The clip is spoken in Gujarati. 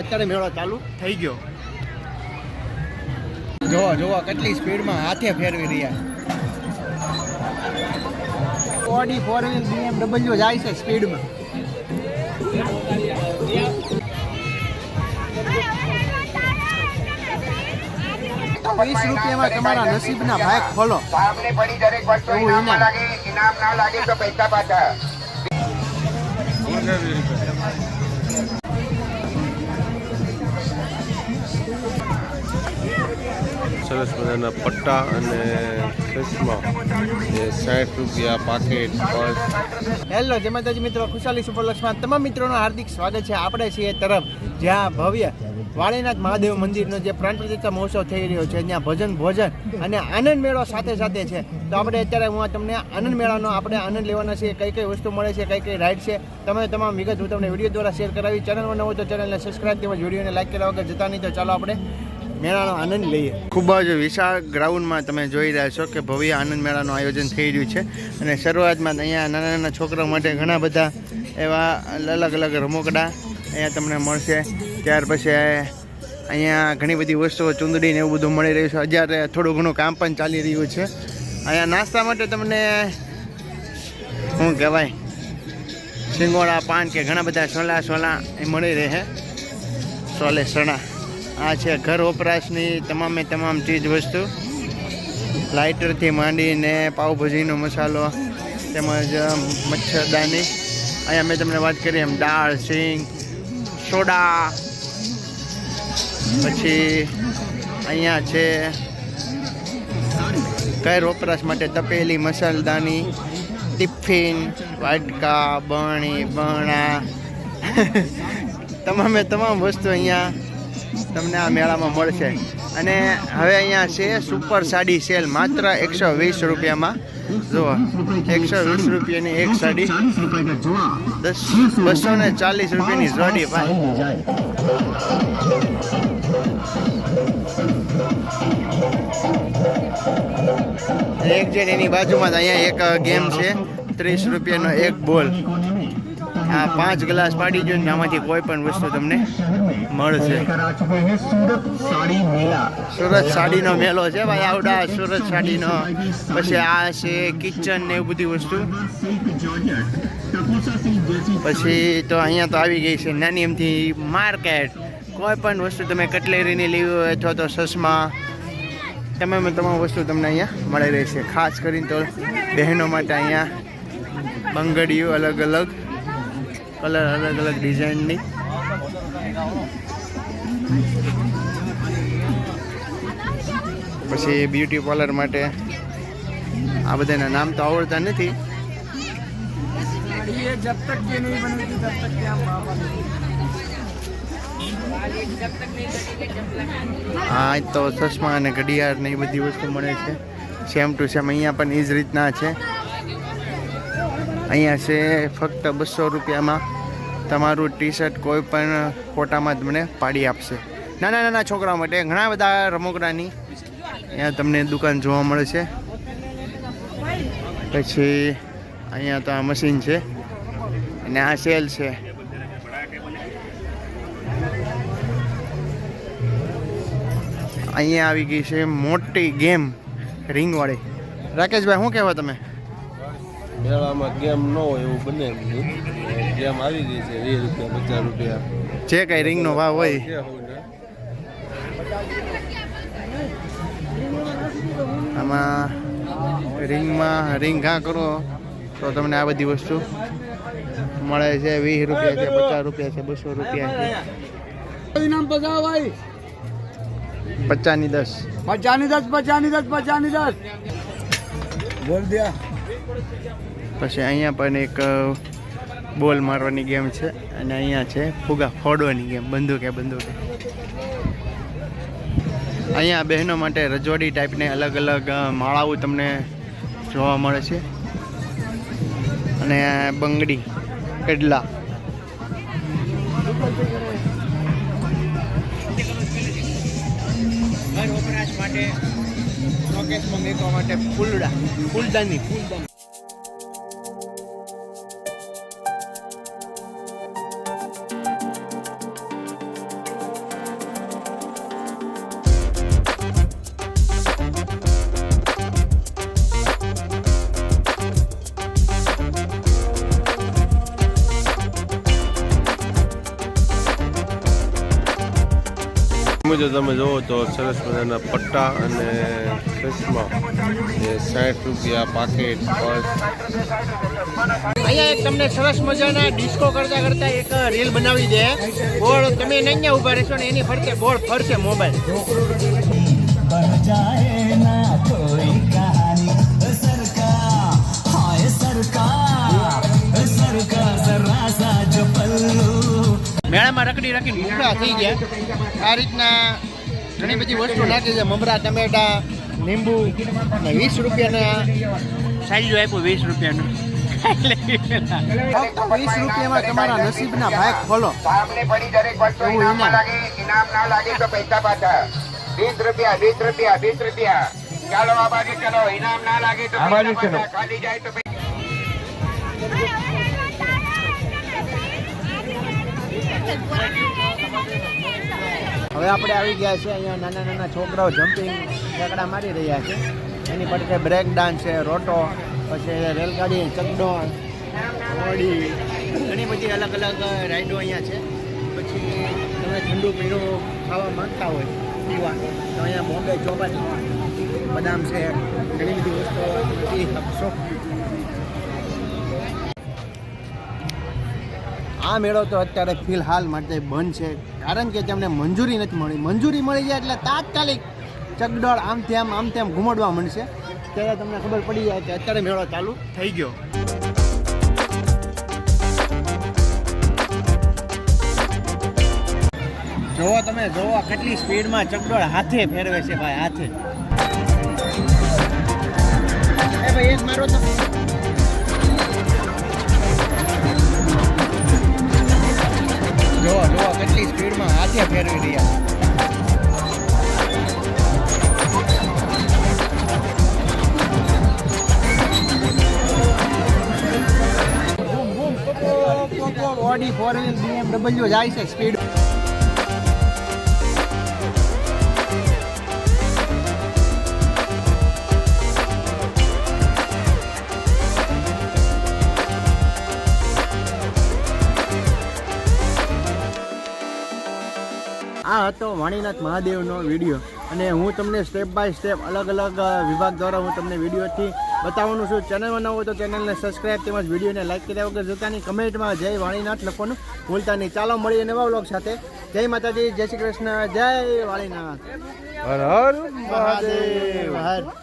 અત્યારે મેળો ચાલુ થઈ ગયો. જોવો જોવો કેટલી સ્પીડમાં હાથે ફેરવી રહ્યા. ઓડી ફોર વ્હીલ બીએમડબલ્યુ જાય છે સ્પીડમાં. વીસ રૂપિયામાં તમારા નસીબના ભાગ ખોલો. સામને પડી દરેક વસ્તુ એવું ઇનામ ઇનામ. લાગે ઇનામ ના લાગે તો પૈસા પાછા. સરસ મજાના પટ્ટા અને ચશ્મા. જે સાઠ રૂપિયા પાકેટ હેલો, જય માતાજી મિત્રો, ખુશાલી સુપરલક્ષમાં તમામ મિત્રોનું હાર્દિક સ્વાગત છે આપણે છીએ તરફ, જ્યાં ભવ્ય વાળીનાથ મહાદેવ મંદિરનો જે પ્રાણ પ્રતિષ્ઠા મહોત્સવ થઈ રહ્યો છે ત્યાં ભજન, ભોજન અને આનંદ મેળો સાથે સાથે છે. તો આપણે અત્યારે હું તમને આનંદ મેળાનો આપણે આનંદ લેવાના છીએ, કઈ કઈ વસ્તુ મળે છે, કઈ કઈ રાઈડ છે, તમે તમામ વિગત હું તમને વીડિયો દ્વારા શેર કરાવી. ચેનલમાં નવો તો ચેનલને સબસ્ક્રાઈબ તેમજ વિડીયોને લાઈક કર્યા વગર જતા નહીં, તો ચાલો આપણે મેળાનો આનંદ લઈએ. ખૂબ જ વિશાળ ગ્રાઉન્ડમાં તમે જોઈ રહ્યા છો કે ભવ્ય આનંદ મેળાનું આયોજન થઈ રહ્યું છે અને શરૂઆતમાં અહીંયા નાના નાના છોકરાઓ માટે ઘણા બધા એવા અલગ અલગ રમકડા અહીંયા તમને મળશે. ત્યાર પછી અહીંયા ઘણી બધી વસ્તુઓ ચૂંદડીને એવું બધું મળી રહ્યું છે. અત્યારે થોડું ઘણું કામ પણ ચાલી રહ્યું છે. અહીંયા નાસ્તા માટે તમને શું કહેવાય? સિંગોડા, પાન કે ઘણા બધા સોલા સોલા એ મળી રહે. સોલે સણા આ છે ઘર વપરાશની તમામે તમામ ચીજ વસ્તુ. લાઇટરથી માંડીને પાઉંભાજીનો મસાલો, તેમજ મચ્છરદાની. અહીંયા મેં તમને વાત કરી એમ, દાળ, સિંગ, સોડા, પછી અહીંયા છે ઘર વપરાશ માટે તપેલી, મસાલદાની, ટિફિન વાટકા બણી બણા તમામે તમામ વસ્તુ અહીંયા તમને આ મેળામાં મળશે. અને હવે અહીંયા છે સુપર સાડી સેલ, માત્ર એકસો વીસ રૂપિયામાં. જુઓ, એકસો વીસ રૂપિયાની એક સાડી. દસ, બસો ને ચાલીસ રૂપિયાની જોડી ભાઈ. એક છે એની બાજુમાં અહીંયા એક ગેમ છે, ત્રીસ રૂપિયાનો એક બોલ. આ પાંચ ગ્લાસ પાડી જો ને આમાંથી કોઈ પણ વસ્તુ તમને મળશે. સુરત સાડીનો મેળો છે ભાઈ, આવડા સુરત સાડીનો. પછી આ છે કિચન ને એવું બધી વસ્તુ. પછી તો અહીંયા તો આવી ગઈ છે નાની એમથી માર્કેટ કોઈ પણ વસ્તુ તમે કટલેરીની લેવી હોય અથવા તો સસમા, તમામ તમામ વસ્તુ તમને અહીંયા મળી રહેશે. ખાસ કરીને તો બહેનો માટે અહીંયા બંગડીઓ અલગ અલગ કલર અલગ અલગ ડિઝાઇનની. પછી બ્યુટી પાર્લર માટે આ બધાના નામ તો આવડતા નથી. હા તો ચશ્મા અને ઘડિયાળ ને એ બધી વસ્તુ મળે છે. સેમ ટુ સેમ અહીંયા પણ એ જ રીતના છે. અહીંયા છે ફક્ત બસો રૂપિયામાં. તમારું ટી શર્ટ કોઈ પણ ફોટામાં તમને પાડી આપશે. નાના નાના છોકરાઓ માટે. ઘણા બધા રમકડાની અહીંયા તમને દુકાન જોવા મળે છે. પછી અહીંયા તો આ મશીન છે. અને આ સેલ છે. અહીંયા આવી ગઈ છે મોટી ગેમ રિંગવાળી. રાકેશભાઈ, શું કહેવા તમે? મેળામાં ગેમ ન હોય એવું બને ગેમ આવી ગઈ છે વીસ રૂપિયા પચાસ રૂપિયા. જે કઈ રિંગનો ભાવ હોય. આમાં રિંગમાં રિંગ ઘા કરો તો તમને આ બધી વસ્તુ મળે છે. વીસ રૂપિયા છે પચાસ રૂપિયા છે બસો રૂપિયા છે. પચાસની દસ પચાસની દસ. પચાસની દસ પચાસની દસ બોલ દિયા પછી અહીંયા પણ એક બોલ મારવાની ગેમ છે અને અહીંયા છે ફુગા ફોડવાની ગેમ, બંદૂકે બંદૂકે. અહીંયા બહેનો માટે રજવાડી ટાઈપની અલગ અલગ માળાઓ તમને જોવા મળે છે. અને બંગડી કડલા માટે શોકેસમાં માટે ફૂલડા, ફૂલદાની ફૂલદાની. મુજબ તમે જુઓ તો સરસ મજાના પટ્ટા અને ચશ્મા એ સાઠ રૂપિયા પાકેટ અહીંયા એક તમને સરસ મજાના ડિસ્કો કરતા કરતા એક રીલ બનાવી દે. બોર્ડ તમે અહીંયા ઊભા રહેશો ને એની ફરતે બોર્ડ ફરશે મોબાઈલ મેળામાં રખડી રખીને ભૂખા થઈ ગયા. આ રીતના ઘણી બધી વસ્તુ નાખી છે. મમરા ટમેટા લીંબુ અને વીસ રૂપિયાના સાઈઝ આપ્યું વીસ રૂપિયાનું. વીસ રૂપિયામાં તમારા નસીબના ભાગ ખોલો. સામને પડી દરેક વસ્તુ એવું ઇનામ. ના લાગે ઇનામ ના લાગે તો પૈસા પાછા. વીસ રૂપિયા વીસ રૂપિયા વીસ રૂપિયા. ચાલો આ બાજુ ચલો. ઇનામ ના લાગે તો ખાલી જાય તો હવે આપણે આવી ગયા છે અહીંયા નાના નાના છોકરાઓ જમ્પિંગ ચકડા મારી રહ્યા છે. એની પડખે બ્રેક ડાન્સ છે, રોટો, પછી રેલગાડી, ચકડો, હોડી, ઘણી બધી અલગ અલગ રાઈડો અહીંયા છે. પછી તમે ઠંડુ પીણું ખાવા માંગતા હોય, પીવા, તો અહીંયા બોમ્બે ચોપાટી, બદામ છે, ઘણી બધી વસ્તુઓ શકશો આ મેળો તો અત્યારે ફિલહાલ માટે બંધ છે. કારણ કે તેમને મંજૂરી નથી મળી. મંજૂરી મળી જાય એટલે તાત્કાલિક ચગડોળ આમ તેમ આમ તેમ ઘુમડવા મળશે ત્યારે તમને ખબર પડી જાય કે અત્યારે મેળો ચાલુ થઈ ગયો. જોવો તમે, જોવો કેટલી સ્પીડમાં ચકડોળ હાથે ફેરવે છે ભાઈ, હાથે. એ ભાઈ, એક મારો તો સ્પીડમાં હાથે ફેરવી રહ્યા ઓડી ફોર વ્હીલ બીએમડબલ્યુ જાય છે સ્પીડ આ હતો વાણીનાથ મહાદેવનો વીડિયો. અને હું તમને સ્ટેપ બાય સ્ટેપ અલગ અલગ વિભાગ દ્વારા હું તમને વિડીયોથી બતાવવાનું છું. ચેનલમાં ન હોય તો ચેનલને સબસ્ક્રાઈબ તેમજ વિડીયોને લાઇક કર્યા વગર જોતાની કમેન્ટમાં જય વાણીનાથ લખવાનું ભૂલતા નહીં. ચાલો મળીએ નવા વ્લોગ સાથે. જય માતાજી જય શ્રી કૃષ્ણ જય વાણીનાથ. હર હર મહાદેવ. હર.